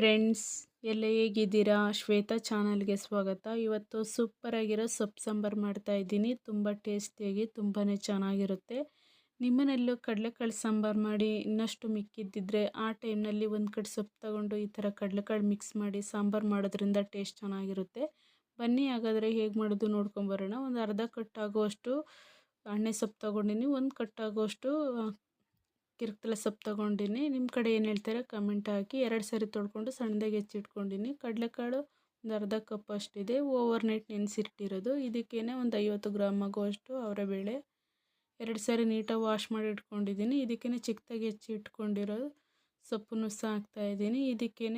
Friends, ಎಲ್ಲ ಹೇಗಿದ್ದೀರಾ? ಶ್ವೇತಾ ಚಾನಲ್ಗೆ ಸ್ವಾಗತ. ಇವತ್ತು ಸೂಪರಾಗಿರೋ ಸೊಪ್ಪು ಸಾಂಬಾರು ಮಾಡ್ತಾ ಇದ್ದೀನಿ. ತುಂಬ ಟೇಸ್ಟಿಯಾಗಿ ತುಂಬಾ ಚೆನ್ನಾಗಿರುತ್ತೆ. ನಿಮ್ಮನೆಲ್ಲೂ ಕಡಲೆಕಾಳು ಸಾಂಬಾರು ಮಾಡಿ ಇನ್ನಷ್ಟು ಮಿಕ್ಕಿದ್ದಿದ್ರೆ ಆ ಟೈಮ್ನಲ್ಲಿ ಒಂದು ಕಡೆ ಸೊಪ್ಪು ತಗೊಂಡು ಈ ಥರ ಕಡಲೆಕಾಳು ಮಿಕ್ಸ್ ಮಾಡಿ ಸಾಂಬಾರು ಮಾಡೋದ್ರಿಂದ ಟೇಸ್ಟ್ ಚೆನ್ನಾಗಿರುತ್ತೆ. ಬನ್ನಿ, ಹಾಗಾದರೆ ಹೇಗೆ ಮಾಡೋದು ನೋಡ್ಕೊಂಬರೋಣ ಒಂದು ಅರ್ಧ ಕಟ್ಟಾಗುವಷ್ಟು ಅಣ್ಣೆ ಸೊಪ್ಪು ತೊಗೊಂಡಿನಿ. ಒಂದು ಕಟ್ಟಾಗುವಷ್ಟು ಕಿರ್ಕಲ ಸೊಪ್ಪು ತೊಗೊಂಡಿನಿ. ನಿಮ್ಮ ಕಡೆ ಏನು ಹೇಳ್ತಾರೆ? ಕಮೆಂಟ್ ಹಾಕಿ. ಎರಡು ಸರಿ ತೊಳ್ಕೊಂಡು ಸಣ್ಣದಾಗಿ ಹೆಚ್ಚಿಟ್ಕೊಂಡಿನಿ. ಕಡಲೆಕಾಳು ಒಂದು ಅರ್ಧ ಕಪ್ ಅಷ್ಟಿದೆ. ಓವರ್ ನೈಟ್ ನೆನೆಸಿಟ್ಟಿರೋದು. ಇದಕ್ಕೇನೆ ಒಂದು ಐವತ್ತು ಗ್ರಾಮ್ ಆಗುವಷ್ಟು ಅವರೆಬೇಳೆ ಎರಡು ಸಾರಿ ನೀಟಾಗಿ ವಾಶ್ ಮಾಡಿ ಇಟ್ಕೊಂಡಿದ್ದೀನಿ ಇದಕ್ಕೇ ಚಿಕ್ಕದಾಗಿ ಹೆಚ್ಚಿ ಇಟ್ಕೊಂಡಿರೋ ಸೊಪ್ಪನ್ನು ಸಹ ಹಾಕ್ತಾಯಿದ್ದೀನಿ ಇದಕ್ಕೇ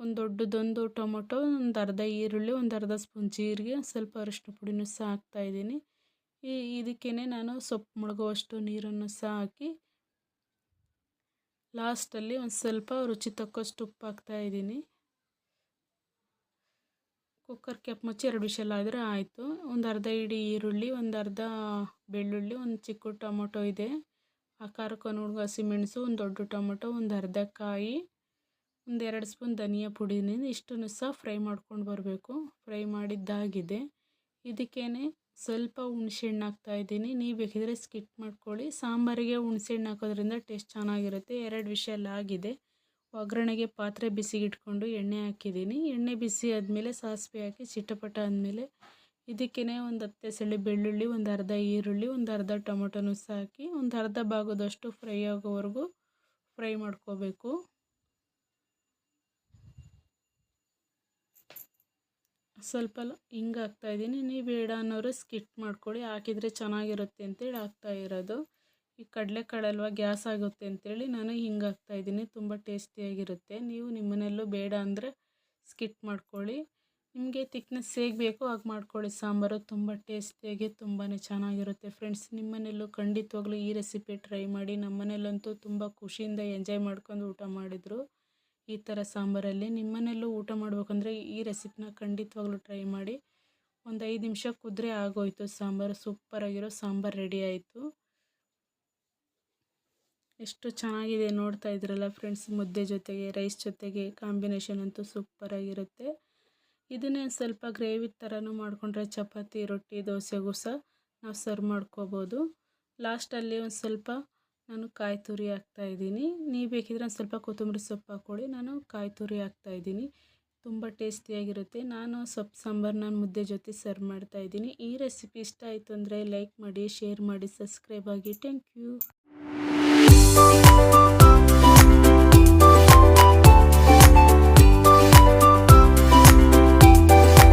ಒಂದು ದೊಡ್ಡದೊಂದು ಟೊಮೊಟೊ, ಒಂದು ಅರ್ಧ ಈರುಳ್ಳಿ, ಒಂದು ಅರ್ಧ ಸ್ಪೂನ್ ಜೀರಿಗೆ, ಸ್ವಲ್ಪ ಅರಿಶಿನ ಪುಡಿನೂ ಸಹ ಹಾಕ್ತಾಯಿದ್ದೀನಿ ಈ ಇದಕ್ಕೇ ನಾನು ಸೊಪ್ಪು ಮುಳುಗುವಷ್ಟು ನೀರನ್ನು ಸಹ ಹಾಕಿ ಲಾಸ್ಟಲ್ಲಿ ಒಂದು ಸ್ವಲ್ಪ ರುಚಿ ತಕ್ಕಷ್ಟು ಉಪ್ಪು ಹಾಕ್ತಾಯಿದ್ದೀನಿ ಕುಕ್ಕರ್ ಕ್ಯಾಪ್ ಮುಚ್ಚಿ ಎರಡು ವಿಷಲ್ ಆದರೆ ಆಯಿತು. ಒಂದು ಅರ್ಧ ಇಡೀ ಈರುಳ್ಳಿ, ಒಂದು ಅರ್ಧ ಬೆಳ್ಳುಳ್ಳಿ, ಒಂದು ಚಿಕ್ಕ ಟೊಮೊಟೊ ಇದೆ. ಆ ಖಾರಕ್ಕೆ ಒಂದು ಹಸಿಮೆಣಸು ಒಂದು ದೊಡ್ಡ ಟೊಮೊಟೊ, ಒಂದು ಅರ್ಧ ಕಾಯಿ, ಒಂದು ಎರಡು ಸ್ಪೂನ್ ಧನಿಯಾ ಪುಡಿನೇ ಇಷ್ಟನ್ನು ಸಹ ಫ್ರೈ ಮಾಡ್ಕೊಂಡು ಬರಬೇಕು. ಫ್ರೈ ಮಾಡಿದ್ದಾಗಿದೆ. ಇದಕ್ಕೇನೆ ಸ್ವಲ್ಪ ಹುಣ್ಸೆಹಣ್ಣು ಹಾಕ್ತಾ ಇದ್ದೀನಿ. ನೀವು ಬೇಕಿದ್ರೆ ಸ್ಕಿಪ್ ಮಾಡ್ಕೊಳ್ಳಿ. ಸಾಂಬಾರಿಗೆ ಹುಣ್ಸೆಹಣ್ಣು ಹಾಕೋದ್ರಿಂದ ಟೇಸ್ಟ್ ಚೆನ್ನಾಗಿರುತ್ತೆ. ಎರಡು ವಿಷಯ ಆಗಿದೆ. ಒಗ್ಗರಣೆಗೆ ಪಾತ್ರೆ ಬಿಸಿಗಿಟ್ಕೊಂಡು ಎಣ್ಣೆ ಹಾಕಿದ್ದೀನಿ. ಎಣ್ಣೆ ಬಿಸಿ ಆದಮೇಲೆ ಸಾಸಿವೆ ಹಾಕಿ ಚಿಟಪಟ ಆದಮೇಲೆ ಇದಕ್ಕೇ ಒಂದು ಹತ್ತು ಸೆಳೆ ಬೆಳ್ಳುಳ್ಳಿ, ಒಂದು ಅರ್ಧ ಈರುಳ್ಳಿ, ಒಂದು ಅರ್ಧ ಟೊಮೊಟೊನೂ ಸಹ ಹಾಕಿ ಒಂದು ಅರ್ಧ ಭಾಗದಷ್ಟು ಫ್ರೈ ಆಗೋವರೆಗೂ ಫ್ರೈ ಮಾಡ್ಕೋಬೇಕು. ಸ್ವಲ್ಪ ಹಿಂಗೆ ಹಾಕ್ತಾಯಿದ್ದೀನಿ ನೀವು ಬೇಡ ಅನ್ನೋರು ಸ್ಕಿಟ್ ಮಾಡ್ಕೊಳ್ಳಿ. ಹಾಕಿದರೆ ಚೆನ್ನಾಗಿರುತ್ತೆ ಅಂತೇಳಿ ಹಾಕ್ತಾ ಇರೋದು. ಈ ಕಡಲೆಕಾಳಲ್ವ ಗ್ಯಾಸ್ ಆಗುತ್ತೆ ಅಂತೇಳಿ ನಾನು ಹಿಂಗೆ ಹಾಕ್ತಾಯಿದ್ದೀನಿ ತುಂಬ ಟೇಸ್ಟಿಯಾಗಿರುತ್ತೆ. ನೀವು ನಿಮ್ಮನೆಯಲ್ಲೂ ಬೇಡ ಅಂದರೆ ಸ್ಕಿಟ್ ಮಾಡ್ಕೊಳ್ಳಿ. ನಿಮಗೆ ತಿಕ್ನೆಸ್ ಹೇಗೆ ಬೇಕೋ ಹಾಗೆ ಮಾಡ್ಕೊಳ್ಳಿ. ಸಾಂಬಾರು ತುಂಬ ಟೇಸ್ಟಿಯಾಗಿ ತುಂಬಾ ಚೆನ್ನಾಗಿರುತ್ತೆ ಫ್ರೆಂಡ್ಸ್ ನಿಮ್ಮನೆಯಲ್ಲೂ ಖಂಡಿತವಾಗ್ಲೂ ಈ ರೆಸಿಪಿ ಟ್ರೈ ಮಾಡಿ. ನಮ್ಮನೇಲಂತೂ ತುಂಬ ಖುಷಿಯಿಂದ ಎಂಜಾಯ್ ಮಾಡ್ಕೊಂಡು ಊಟ ಮಾಡಿದರು. ಈ ಥರ ಸಾಂಬಾರಲ್ಲಿ ನಿಮ್ಮನೆಲ್ಲೂ ಊಟ ಮಾಡಬೇಕಂದ್ರೆ ಈ ರೆಸಿಪಿನ ಖಂಡಿತವಾಗ್ಲೂ ಟ್ರೈ ಮಾಡಿ. ಒಂದು ಐದು ನಿಮಿಷ ಕುದ್ರೆ ಆಗೋಯ್ತು ಸಾಂಬಾರು ಸೂಪರಾಗಿರೋ ಸಾಂಬಾರು ರೆಡಿ ಆಯಿತು. ಎಷ್ಟು ಚೆನ್ನಾಗಿದೆ ನೋಡ್ತಾ ಇದ್ರಲ್ಲ ಫ್ರೆಂಡ್ಸ್ ಮುದ್ದೆ ಜೊತೆಗೆ ರೈಸ್ ಜೊತೆಗೆ ಕಾಂಬಿನೇಷನ್ ಅಂತೂ ಸೂಪರಾಗಿರುತ್ತೆ ಇದನ್ನೇ ಸ್ವಲ್ಪ ಗ್ರೇವಿ ಥರನೂ ಮಾಡಿಕೊಂಡ್ರೆ ಚಪಾತಿ, ರೊಟ್ಟಿ ದೋಸೆಗೂ ಸಹ ನಾವು ಸರ್ವ್ ಮಾಡ್ಕೋಬೋದು. ಲಾಸ್ಟಲ್ಲಿ ಒಂದು ಸ್ವಲ್ಪ ನಾನು ಕಾಯಿ ತುರಿ ಹಾಕ್ತಾಯಿದ್ದೀನಿ ನೀವು ಬೇಕಿದ್ರೆ ಒಂದು ಸ್ವಲ್ಪ ಕೊತ್ತಂಬರಿ ಸೊಪ್ಪು ಹಾಕ್ಕೊಳ್ಳಿ. ನಾನು ಕಾಯಿ ತುರಿ ಹಾಕ್ತಾಯಿದ್ದೀನಿ ತುಂಬ ಟೇಸ್ಟಿಯಾಗಿರುತ್ತೆ. ನಾನು ಸೊಪ್ಪು ಸಾಂಬಾರು ನಾನು ಮುದ್ದೆ ಜೊತೆ ಸರ್ವ್ ಮಾಡ್ತಾಯಿದ್ದೀನಿ ಈ ರೆಸಿಪಿ ಇಷ್ಟ ಆಯಿತು ಅಂದರೆ ಲೈಕ್ ಮಾಡಿ, ಶೇರ್ ಮಾಡಿ, ಸಬ್ಸ್ಕ್ರೈಬ್ ಆಗಿ. Thank you.